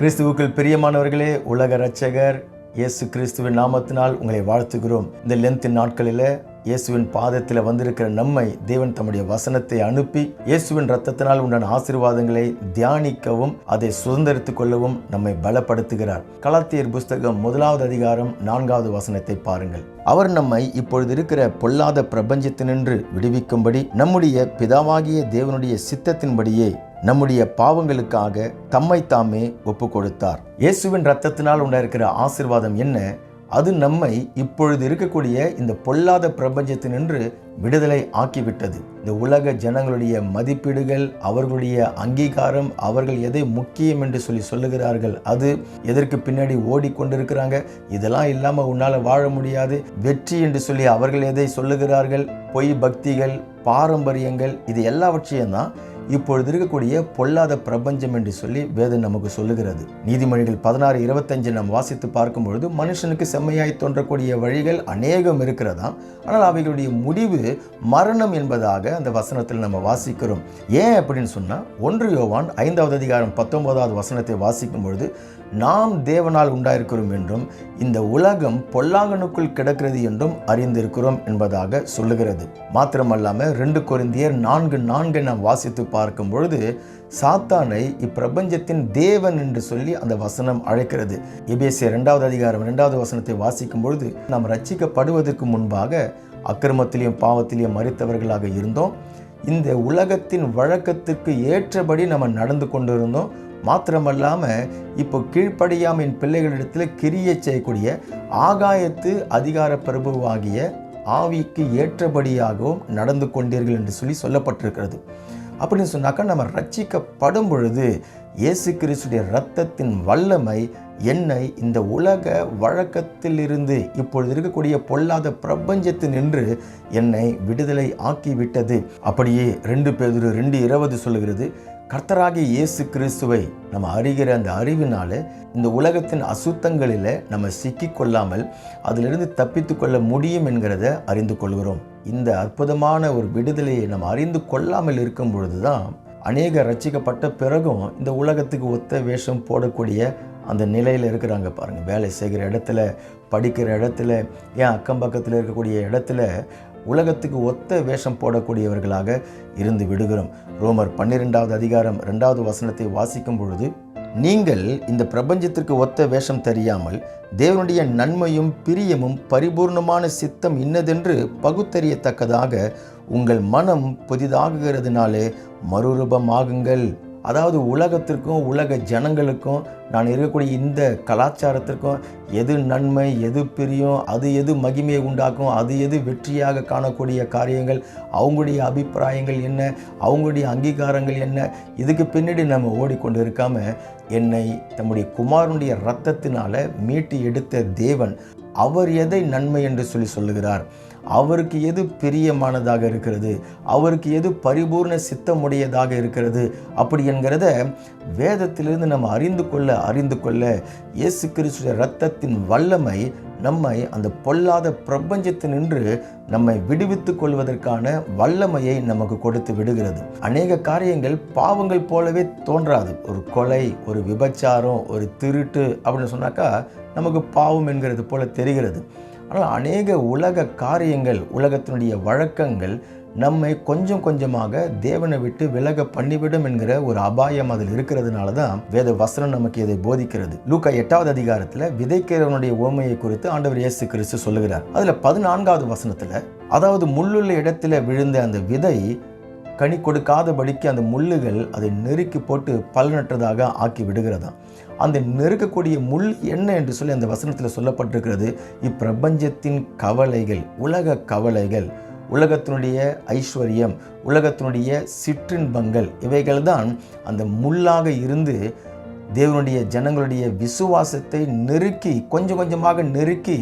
கிறிஸ்துவுக்குள் பிரியமானவர்களே உலக ரட்சகர் இயேசு கிறிஸ்துவின் நாமத்தினால் உங்களை வாழ்த்துகிறோம். இந்த லென்த்தின் நாட்களில் இயேசுவின் பாதத்தில் வந்திருக்கிற நம்மை தேவன் தம்முடைய வசனத்தை அனுப்பி இயேசுவின் ரத்தத்தினால் உண்டான ஆசீர்வாதங்களை தியானிக்கவும் அதை சுதந்திரித்துக் கொள்ளவும் நம்மை பலப்படுத்துகிறார். கலாத்தியர் புஸ்தகம் முதலாவது அதிகாரம் நான்காவது வசனத்தை பாருங்கள். அவர் நம்மை இப்பொழுது இருக்கிற பொல்லாத பிரபஞ்சத்தினின்று விடுவிக்கும்படி நம்முடைய பிதாவாகிய தேவனுடைய சித்தத்தின்படியே நம்முடைய பாவங்களுக்காக தம்மை தாமே ஒப்பு கொடுத்தார் இயேசுவின் ரத்தத்தினால் உண்டாயிருக்கிற ஆசிர்வாதம் என்ன? அது நம்மை இப்பொழுது இருக்கக்கூடிய இந்த பொல்லாத பிரபஞ்சத்தினின்று விடுதலை ஆக்கிவிட்டது. இந்த உலக ஜனங்களுடைய மதிப்பீடுகள் அவர்களுடைய அங்கீகாரம் அவர்கள் எதை முக்கியம் என்று சொல்லி சொல்லுகிறார்கள் அது எதற்கு பின்னாடி ஓடிக்கொண்டிருக்கிறாங்க? இதெல்லாம் இல்லாமல் உன்னால் வாழ முடியாது. வெற்றி என்று சொல்லி அவர்கள் எதை சொல்லுகிறார்கள்? பொய் பக்திகள் பாரம்பரியங்கள் இது எல்லாவற்றையும் தான் இப்பொழுது இருக்கக்கூடிய பொல்லாத பிரபஞ்சம் என்று சொல்லி வேதம் நமக்கு சொல்லுகிறது. நீதிமொழிகள் பதினாறு இருபத்தஞ்சு நாம் வாசித்து பார்க்கும் பொழுது மனுஷனுக்கு செம்மையாய் தோன்றக்கூடிய வழிகள் அநேகம் இருக்கிறதா? ஆனால் அவைகளுடைய முடிவு மரணம் என்பதாக அந்த வசனத்தில் நம்ம வாசிக்கிறோம். ஏன் அப்படின்னு சொன்னால் ஒன்று யோவான் ஐந்தாவது அதிகாரம் பத்தொன்பதாவது வசனத்தை வாசிக்கும் பொழுது நாம் தேவனால் உண்டாயிருக்கிறோம் என்றும் இந்த உலகம் பொல்லாங்கனுக்குள் கிடக்கிறது என்றும் அறிந்திருக்கிறோம் என்பதாக சொல்லுகிறது. மாத்திரமல்லாமல் ரெண்டு குருந்தியர் நான்கு நான்கை நாம் வாசித்து பார்க்கும் பொழுது சாத்தானை இப்பிரபஞ்சத்தின் தேவன் என்று சொல்லி அந்த வசனம் அழைக்கிறது. எபேசிய இரண்டாவது அதிகாரம் இரண்டாவது வசனத்தை வாசிக்கும் பொழுது நாம் ரட்சிக்கப்படுவதற்கு முன்பாக அக்கிரமத்திலையும் பாவத்திலையும் மறித்தவர்களாக இருந்தோம். இந்த உலகத்தின் வழக்கத்துக்கு ஏற்றபடி நம்ம நடந்து கொண்டிருந்தோம். மாத்திரமல்லாமல் இப்போ கீழ்ப்படியாமின் பிள்ளைகளிடத்தில் கிரியை செய்யக்கூடிய ஆகாயத்து அதிகார பிரபுவாகிய ஆவிக்கு ஏற்றபடியாகவும் நடந்து கொண்டீர்கள் என்று சொல்லி சொல்லப்பட்டிருக்கிறது. அப்படின்னு சொன்னாக்கா நம்ம ரட்சிக்கப்படும் பொழுது இயேசு கிறிஸ்துடைய ரத்தத்தின் வல்லமை என்னை இந்த உலக வழக்கத்திலிருந்து இப்பொழுது இருக்கக்கூடிய பொல்லாத பிரபஞ்சத்தில் நின்று என்னை விடுதலை ஆக்கிவிட்டது. அப்படியே ரெண்டு பேர் ரெண்டு இருபது சொல்லுகிறது. கர்த்தராகிய இயேசு கிறிஸ்துவை நம்ம அறிகிற அந்த அறிவினால இந்த உலகத்தின் அசுத்தங்களில் நம்ம சிக்கிக்கொள்ளாமல் அதிலிருந்து தப்பித்து கொள்ள முடியும் என்கிறத அறிந்து கொள்கிறோம். இந்த அற்புதமான ஒரு விடுதலையை நம்ம அறிந்து கொள்ளாமல் இருக்கும் பொழுது தான் அநேக ரசிக்கப்பட்ட பிறகும் இந்த உலகத்துக்கு ஒத்த வேஷம் போடக்கூடிய அந்த நிலையில் இருக்கிறாங்க பாருங்கள் வேலை செய்கிற இடத்துல படிக்கிற இடத்துல ஏன் அக்கம் பக்கத்தில் இருக்கக்கூடிய இடத்துல உலகத்துக்கு ஒத்த வேஷம் போடக்கூடியவர்களாக இருந்து விடுகிறோம். ரோமர் பன்னிரெண்டாவது அதிகாரம் ரெண்டாவது வசனத்தை வாசிக்கும் பொழுது நீங்கள் இந்த பிரபஞ்சத்திற்கு ஒத்த வேஷம் தெரியாமல் தேவனுடைய நன்மையும் பிரியமும் பரிபூர்ணமான சித்தம் இன்னதென்று பகுத்தறியத்தக்கதாக உங்கள் மனம் புதிதாகுகிறதுனாலே மறுரூபமாகுங்கள். அதாவது உலகத்திற்கும் உலக ஜனங்களுக்கும் நான் இருக்கக்கூடிய இந்த கலாச்சாரத்திற்கும் எது நன்மை எது பிரியும் அது எது மகிமையை உண்டாக்கும் அது எது வெற்றியாக காணக்கூடிய காரியங்கள் அவங்களுடைய அபிப்பிராயங்கள் என்ன அவங்களுடைய அங்கீகாரங்கள் என்ன இதுக்கு பின்னாடி நம்ம ஓடிக்கொண்டு இருக்காமல் என்னை தம்முடைய குமாரனுடைய இரத்தத்தினால மீட்டு எடுத்த தேவன் அவர் எதை நன்மை என்று சொல்லி சொல்லுகிறார்? அவருக்கு எது பிரியமானதாக இருக்கிறது? அவருக்கு எது பரிபூர்ண சித்தமுடையதாக இருக்கிறது? அப்படி என்கிறத வேதத்திலிருந்து நம்ம அறிந்து கொள்ள அறிந்து கொள்ள இயேசு கிறிஸ்துடைய இரத்தத்தின் வல்லமை நம்மை அந்த பொல்லாத பிரபஞ்சத்தினின்று நம்மை விடுவித்துக் கொள்வதற்கான வல்லமையை நமக்கு கொடுத்து விடுகிறது. அநேக காரியங்கள் பாவங்கள் போலவே தோன்றாது. ஒரு கொலை ஒரு விபச்சாரம் ஒரு திருட்டு அப்படின்னு சொன்னாக்கா நமக்கு பாவம் என்கிறது போல தெரிகிறது. ஆனால் அநேக உலக காரியங்கள் உலகத்தினுடைய வழக்கங்கள் நம்மை கொஞ்சம் கொஞ்சமாக தேவனை விட்டு விலக பண்ணிவிடும் என்கிற ஒரு அபாயம் அதில் இருக்கிறதுனால தான் வேத வசனம் நமக்கு இதை போதிக்கிறது. லூக்கா எட்டாவது அதிகாரத்தில் விதைக்கிறவனுடைய ஓமையை குறித்து ஆண்டவர் இயேசு கிறிஸ்து சொல்லுகிறார். அதில் பதினான்காவது வசனத்தில் அதாவது முள்ளுள்ள இடத்துல விழுந்த அந்த விதை கனி கொடுக்காதபடிக்கு அந்த முள்ளுகள் அதை நெருக்கி போட்டு பலனற்றதாக ஆக்கி விடுகிறதாம். அந்த நெருக்கக்கூடிய முள் என்ன என்று சொல்லி அந்த வசனத்தில் சொல்லப்பட்டிருக்கிறது. இப்பிரபஞ்சத்தின் கவலைகள் உலக கவலைகள் உலகத்தினுடைய ஐஸ்வர்யம் உலகத்தினுடைய சிற்றின்பங்கள் இவைகள் தான் அந்த முள்ளாக இருந்து தேவனுடைய ஜனங்களுடைய விசுவாசத்தை நெருக்கி கொஞ்சம் கொஞ்சமாக நெருக்கி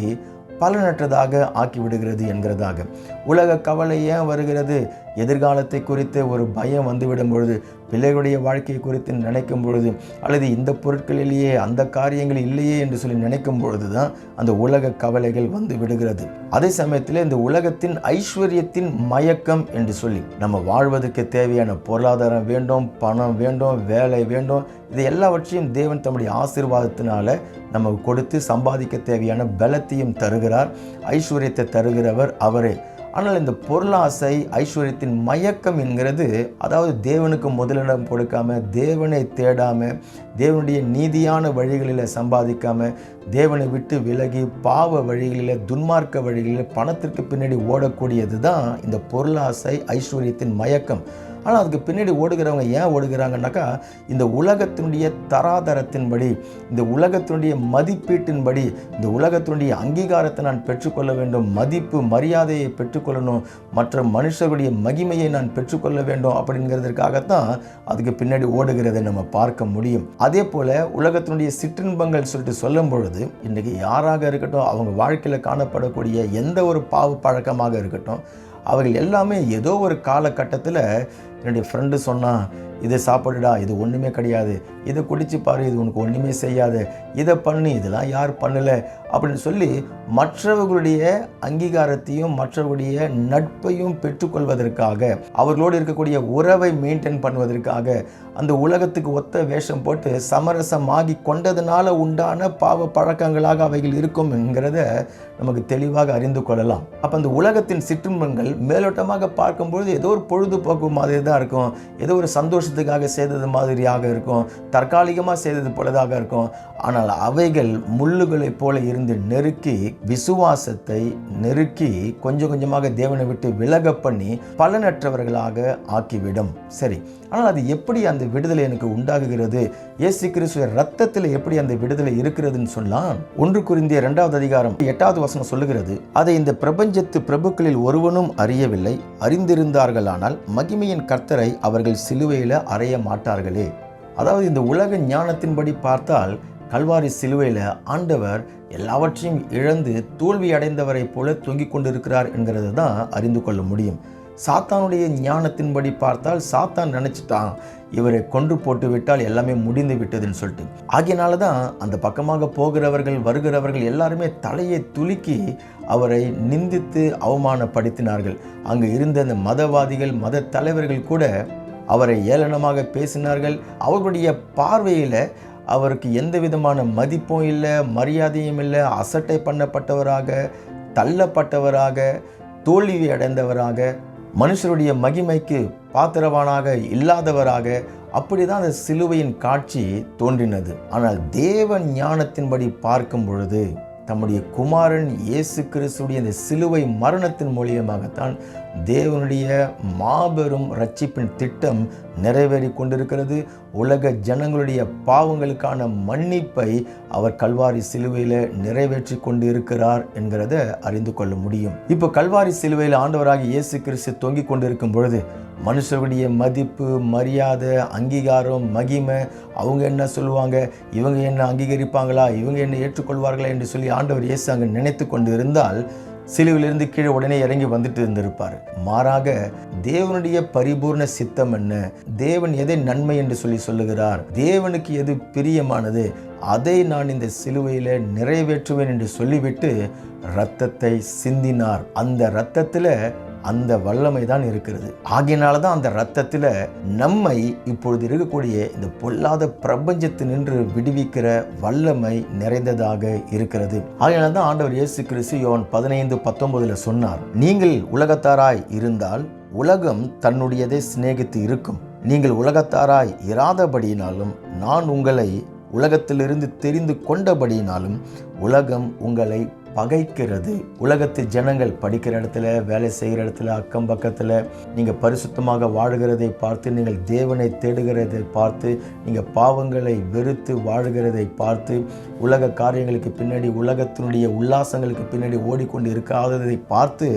பலனற்றதாக ஆக்கி விடுகிறது என்கிறதாக. உலக கவலை ஏன் வருகிறது? எதிர்காலத்தை குறித்து ஒரு பயம் வந்துவிடும் பொழுது பிள்ளைகளுடைய வாழ்க்கையை குறித்து நினைக்கும் பொழுது அல்லது இந்த பொருட்களிலேயே அந்த காரியங்கள் இல்லையே என்று சொல்லி நினைக்கும் பொழுது தான் அந்த உலக கவலைகள் வந்து விடுகிறது. அதே சமயத்தில் இந்த உலகத்தின் ஐஸ்வர்யத்தின் மயக்கம் என்று சொல்லி நம்ம வாழ்வதற்கு தேவையான பொருளாதாரம் வேண்டும் பணம் வேண்டும் வேலை வேண்டும் இது எல்லாவற்றையும் தேவன் தம்முடைய ஆசீர்வாதத்தினால நமக்கு கொடுத்து சம்பாதிக்க தேவையான பலத்தையும் தருகிறார். ஐஸ்வர்யத்தை தருகிறவர் அவரே. ஆனால் இந்த பொருளாசை ஐஸ்வர்யத்தின் மயக்கம் என்கிறது அதாவது தேவனுக்கு முதலிடம் கொடுக்காம தேவனை தேடாமல் தேவனுடைய நீதியான வழிகளில் சம்பாதிக்காமல் தேவனை விட்டு விலகி பாவ வழிகளில் துன்மார்க்க வழிகளில் பணத்திற்கு பின்னாடி ஓடக்கூடியது தான் இந்த பொருளாசை ஐஸ்வர்யத்தின் மயக்கம். ஆனால் அதுக்கு பின்னாடி ஓடுகிறவங்க ஏன் ஓடுகிறாங்கன்னாக்கா இந்த உலகத்தினுடைய தராதரத்தின்படி இந்த உலகத்தினுடைய மதிப்பீட்டின்படி இந்த உலகத்தினுடைய அங்கீகாரத்தை நான் பெற்றுக்கொள்ள வேண்டும் மதிப்பு மரியாதையை பெற்றுக்கொள்ளணும் மற்ற மனுஷருடைய மகிமையை நான் பெற்றுக்கொள்ள வேண்டும் அப்படிங்கிறதுக்காகத்தான் அதுக்கு பின்னாடி ஓடுகிறதை நம்ம பார்க்க முடியும். அதே போல் உலகத்தினுடைய சிற்றின்பங்கள் சொல்லிட்டு சொல்லும் பொழுது இன்றைக்கி யாராக இருக்கட்டும் அவங்க வாழ்க்கையில் காணப்படக்கூடிய எந்த ஒரு பாவ பழக்கமாக இருக்கட்டும் அவர்கள் எல்லாமே ஏதோ ஒரு காலகட்டத்தில் என்னுடைய ஃப்ரெண்டு சொன்னான் இதை சாப்பிடுடா இது ஒன்றுமே கிடையாது. இதை குடிச்சு பாரு இது உனக்கு ஒன்றுமே செய்யாது. இதை பண்ணு இதெல்லாம் யார் பண்ணலை? அப்படின்னு சொல்லி மற்றவர்களுடைய அங்கீகாரத்தையும் மற்றவர்களுடைய நட்பையும் பெற்றுக்கொள்வதற்காக அவர்களோடு இருக்கக்கூடிய உறவை மெயின்டைன் பண்ணுவதற்காக அந்த உலகத்துக்கு ஒத்த வேஷம் போட்டு சமரசமாகி கொண்டதுனால உண்டான பாவ பழக்கங்களாக அவைகள் இருக்கும் என்கிறத நமக்கு தெளிவாக அறிந்து கொள்ளலாம். அப்போ அந்த உலகத்தின் சிற்றுன்பங்கள் மேலோட்டமாக பார்க்கும்பொழுது ஏதோ ஒரு பொழுதுபோக்கு மாதிரி தான் இருக்கும். ஏதோ ஒரு சந்தோஷத்துக்காக செய்தது மாதிரியாக இருக்கும் தற்காலிகமாக செய்தது போலதாக இருக்கும். ஆனால் அவைகள் முள்ளுகளைப் போல இருந்து நெருக்கி விசுவாசத்தை நெருக்கி கொஞ்சம் கொஞ்சமாக தேவனை விட்டு விலக பண்ணி பலனற்றவர்களாக ஆக்கிவிடும். சரி ஆனால் அது எப்படி அந்த விடுதலை எனக்கு உண்டாகுகிறது? இயேசு கிறிஸ்துவ ரத்தத்தில் எப்படி அந்த விடுதலை இருக்கிறதுன்னு சொன்னால் ஒன்று குறிந்திய இரண்டாவது அதிகாரம் எட்டாவது வசனம் சொல்லுகிறது அதை இந்த பிரபஞ்சத்து பிரபுக்களில் ஒருவனும் அறியவில்லை. அறிந்திருந்தார்களானால் மகிமையின் கர்த்தரை அவர்கள் சிலுவையில் அறைய மாட்டார்களே. அதாவது இந்த உலக ஞானத்தின்படி பார்த்தால் கல்வாரி சிலுவையில் ஆண்டவர் எல்லாவற்றையும் இழந்து தோல்வி அடைந்தவரை போல தொங்கிக் கொண்டிருக்கிறார் என்கிறது தான் அறிந்து கொள்ள முடியும். சாத்தானுடைய ஞானத்தின்படி பார்த்தால் சாத்தான் நினச்சிட்டான் இவரை கொன்று போட்டு விட்டால் எல்லாமே முடிந்து விட்டதுன்னு சொல்லிட்டு. ஆகியனால தான் அந்த பக்கமாக போகிறவர்கள் வருகிறவர்கள் எல்லாருமே தலையை துலுக்கி அவரை நிந்தித்து அவமானப்படுத்தினார்கள். அங்கு இருந்த அந்த மதவாதிகள் மத தலைவர்கள் கூட அவரை ஏளனமாக பேசினார்கள். அவர்களுடைய பார்வையில் அவருக்கு எந்த விதமான மதிப்பும் இல்லை மரியாதையும் இல்லை அசட்டை பண்ணப்பட்டவராக தள்ளப்பட்டவராக தோல்வி அடைந்தவராக மனுஷருடைய மகிமைக்கு பாத்திரவானாக இல்லாதவராக அப்படிதான் அந்த சிலுவையின் காட்சி தோன்றினது. ஆனால் தேவ ஞானத்தின்படி பார்க்கும் பொழுது தம்முடைய குமாரன் இயேசு கிறிஸ்துடைய இந்த சிலுவை மரணத்தின் மூலியமாகத்தான் தேவனுடைய மாபெரும் ரட்சிப்பின் திட்டம் நிறைவேறி கொண்டிருக்கிறது. உலக ஜனங்களுடைய பாவங்களுக்கான மன்னிப்பை அவர் கல்வாரி சிலுவையில் நிறைவேற்றி கொண்டு இருக்கிறார் என்கிறத அறிந்து கொள்ள முடியும். இப்போ கல்வாரி சிலுவையில் ஆண்டவராக இயேசு கிறிஸ்து தொங்கிக் கொண்டிருக்கும் பொழுது மனுஷருடைய மதிப்பு மரியாதை அங்கீகாரம் மகிமை அவங்க என்ன சொல்லுவாங்க? இவங்க என்ன அங்கீகரிப்பாங்களா? இவங்க என்ன ஏற்றுக்கொள்வார்களா என்று சொல்லி ஆண்டவர் இயேசு அங்கே நினைத்து கொண்டு இருந்தால் சிலுவிலிருந்து கீழே உடனே இறங்கி வந்துட்டு இருந்திருப்பார். மாறாக தேவனுடைய பரிபூர்ண சித்தம் என்ன? தேவன் எதை நன்மை என்று சொல்லி சொல்லுகிறார்? தேவனுக்கு எது பிரியமானது? அதை நான் இந்த சிலுவையில் நிறைவேற்றுவேன் என்று சொல்லிவிட்டு இரத்தத்தை சிந்தினார். அந்த இரத்தத்தில் அந்த வல்லமை தான் இருக்கிறது. ஆகையினால தான் அந்த ரத்தத்தில் நம்மை இப்பொழுது இருக்கக்கூடிய இந்த பொல்லாத பிரபஞ்சத்து நின்று விடுவிக்கிற வல்லமை நிறைந்ததாக இருக்கிறது. ஆகையினால தான் ஆண்டவர் இயேசு கிறிஸ்து யோன் பதினைந்து பத்தொன்பதில் சொன்னார் நீங்கள் உலகத்தாராய் இருந்தால் உலகம் தன்னுடையதை சிநேகித்து இருக்கும். நீங்கள் உலகத்தாராய் இராதபடியினாலும் நான் உங்களை உலகத்திலிருந்து தெரிந்து கொண்டபடியினாலும் உலகம் உங்களை பகைக்கிறது. உலகத்து ஜனங்கள் படிக்கிற இடத்துல வேலை செய்கிற இடத்துல அக்கம் பக்கத்தில் நீங்கள் பரிசுத்தமாக வாழுகிறதை பார்த்து நீங்கள் தேவனை தேடுகிறதை பார்த்து நீங்கள் பாவங்களை வெறுத்து வாழுகிறதை பார்த்து உலக காரியங்களுக்கு பின்னாடி உலகத்தினுடைய உல்லாசங்களுக்கு பின்னாடி ஓடிக்கொண்டு இருக்காததை பார்த்து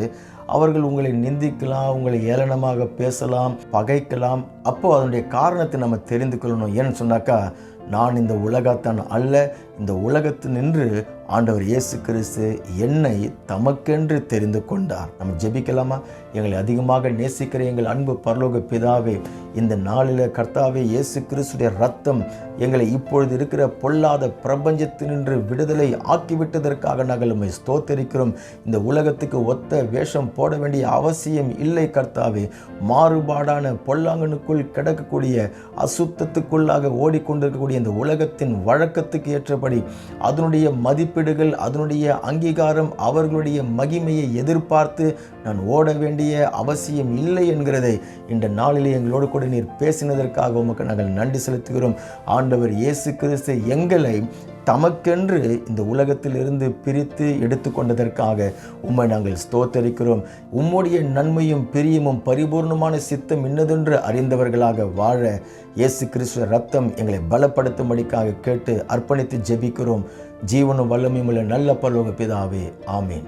அவர்கள் உங்களை நிந்திக்கலாம் உங்களை ஏளனமாக பேசலாம் பகைக்கலாம். அப்போது அதனுடைய காரணத்தை நம்ம தெரிந்து கொள்ளணும். ஏன்னு சொன்னாக்கா நான் இந்த உலகத்தான் அல்ல. இந்த உலகத்து நின்று ஆண்டவர் இயேசு கிறிஸ்து என்னை தமக்கென்று தெரிந்து கொண்டார். நம்ம ஜெபிக்கலாமா? எங்களை அதிகமாக நேசிக்கிற எங்கள் அன்பு பரலோக பிதாவே இந்த நாளில் கர்த்தாவே இயேசு கிறிஸ்துடைய ரத்தம் எங்களை இப்பொழுது இருக்கிற பொல்லாத பிரபஞ்சத்தினின்று விடுதலை ஆக்கிவிட்டதற்காக நாங்கள் உண்மை ஸ்தோத்தரிக்கிறோம். இந்த உலகத்துக்கு ஒத்த வேஷம் போட வேண்டிய அவசியம் இல்லை கர்த்தாவே. மாறுபாடான பொல்லாங்கனுக்குள் கிடக்கக்கூடிய அசுத்தத்துக்குள்ளாக ஓடிக்கொண்டிருக்கக்கூடிய இந்த உலகத்தின் வழக்கத்துக்கு ஏற்றபடி அதனுடைய மதிப்பீடுகள் அதனுடைய அங்கீகாரம் அவர்களுடைய மகிமையை எதிர்பார்த்து நான் ஓட வேண்டிய அவசியம் இல்லை என்கிறதை இந்த நாளிலே எங்களோடு கூட எங்களோடு நீர் பேசினதற்காக உமக்கு நாங்கள் நன்றி செலுத்துகிறோம். ஆண்டவர் இயேசு கிறிஸ்து எங்களை தமக்கென்று இந்த உலகத்திலிருந்து பிரித்து எடுத்துக்கொண்டதற்காக உம்மை நாங்கள் ஸ்தோத்தரிக்கிறோம். உம்முடைய நன்மையும் பிரியமும் பரிபூர்ணமான சித்தம் இன்னதென்று அறிந்தவர்களாக வாழ இயேசு கிறிஸ்துவ ரத்தம் எங்களை பலப்படுத்தும்படிக்காக கேட்டு அர்ப்பணித்து ஜெபிக்கிறோம். ஜீவனும் வல்லமையும் உள்ள நல்ல பல்லோக பிதாவே ஆமீன்.